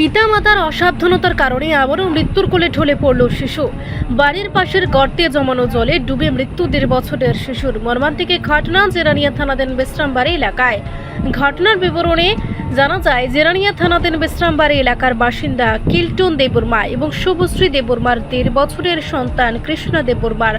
পিতামাতার অসাবধানতার কারণে আবারও মৃত্যুর কোলে ঢলে পড়ল শিশু। বাড়ির পাশের গর্তে জমানো জলে ডুবে মৃত্যু দেড় বছরের শিশুর। মর্মান্তিক ঘটনা জেরানিয়া থানাধীন বিশ্রামবাড়ি এলাকায়। ঘটনার বিবরণে জানা যায়, জেরানিয়া থানাধীন বিশ্রামবাড়ি এলাকার বাসিন্দা কিল্টন দেববর্মা এবং শুভশ্রী দেববর্মার দেড় বছরের সন্তান কৃষ্ণা দেববর্মার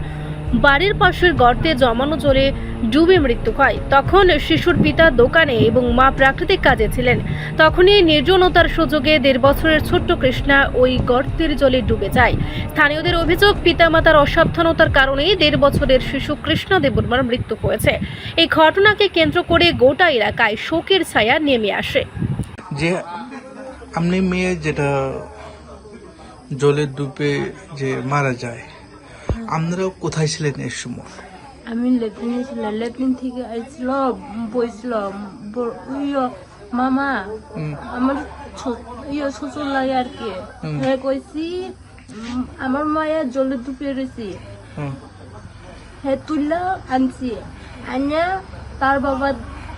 বাড়ির পাশের গর্তে জমানো জলে ডুবে মৃত্যু হয়। তখন শিশুর পিতা দোকানে এবং মা প্রাকৃতিক কাজে ছিলেন। তখনই নির্জনতার সুযোগে দেড় বছরের ছোট্ট কৃষ্ণা ওই গর্তের জলে ডুবে যায়। স্থানীয়দের অভিযোগ, পিতামাতার অসাবধানতার কারণেই দেড় বছরের শিশু কৃষ্ণা দেববর্মার মৃত্যু হয়েছে। এই ঘটনাকে কেন্দ্র করে গোটা এলাকায় শোকের ছায়া নেমে আসে। যে আপনি মেয়ে যেটা জলে ডুবে যে মারা যায় আপনারা কোথায় ছিলেন এর সময়? আমি লেট্রিনে ছিলাম লেট্রিন থেকে আইছিল বইছিল ইয়ো মামা আমার ইয়ো শ্বশুর লাগে আর কি। কইছি আমার মায়া জলে ডুবে রয়েছি হ্যাঁ তুললা আনছি। আনিয়া তার বাবা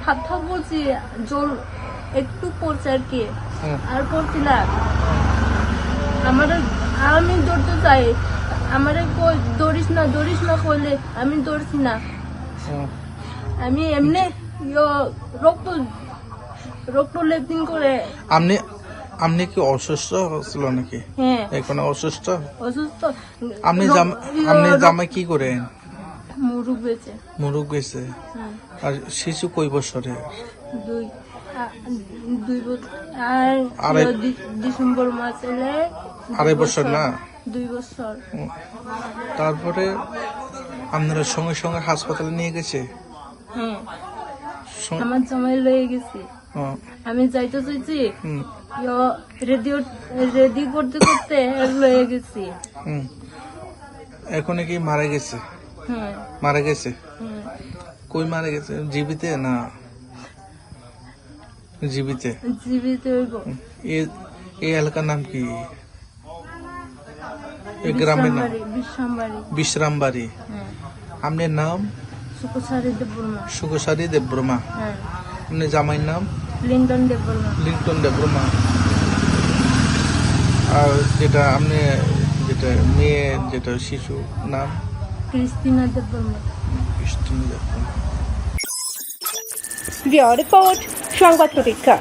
থাপ বলছি জল একটু পড়ছে আর কি। আর পড়ছিলাম আমার আমি দৌড়তে চাই আমার কই দৌড়িস না দৌড়িস না কইলে আমি দৌড়ছি না। হুম। আমি এমনি রক্ত রক্ত লেপটিং করে। আপনি আপনি কি অসুস্থ ছিল নাকি? হ্যাঁ। এখন অসুস্থ? অসুস্থ। আপনি জামা আপনি জামাই কি করেন মুরুগ বেচে মুরুগ গেছে হ্যাঁ, আর শিশু কই বছরে? দুই দুই আর ডিসেম্বর মাস আড়াই বছর না? দুই বছর। তারপরে আপনারা সঙ্গে সঙ্গে হাসপাতালে নিয়ে গেছে? হ্যাঁ আমার জামাই লয়ে গেছি। আমি যাইতে চাইছি রেডিও রেডি করতে করতে লয়ে গেছি। হুম। এখন কি মারা গেছে? মারা গেছে? কই মারা গেছে? জীবিতে না জীবিতে? জীবিত এই এলাকার নাম কি? এই গ্রামের নাম? বিশ্রামবাড়ি বিশ্রামবাড়ি। হ্যাঁ। আপনার নাম? সুকুসারি দেববর্মা। হ্যাঁ। আপনার জামাইয়ের নাম? লিন্টন দেববর্মা। লিন্টন দেবব্রমা। আর যেটা আপনি যেটা মেয়ে যেটা শিশু নাম? ক্রিস্টিনা দেববর্মা। কৃষ্ণ দেবব্রমা। রিপোর্ট সংবাদ প্রতীক্ষা।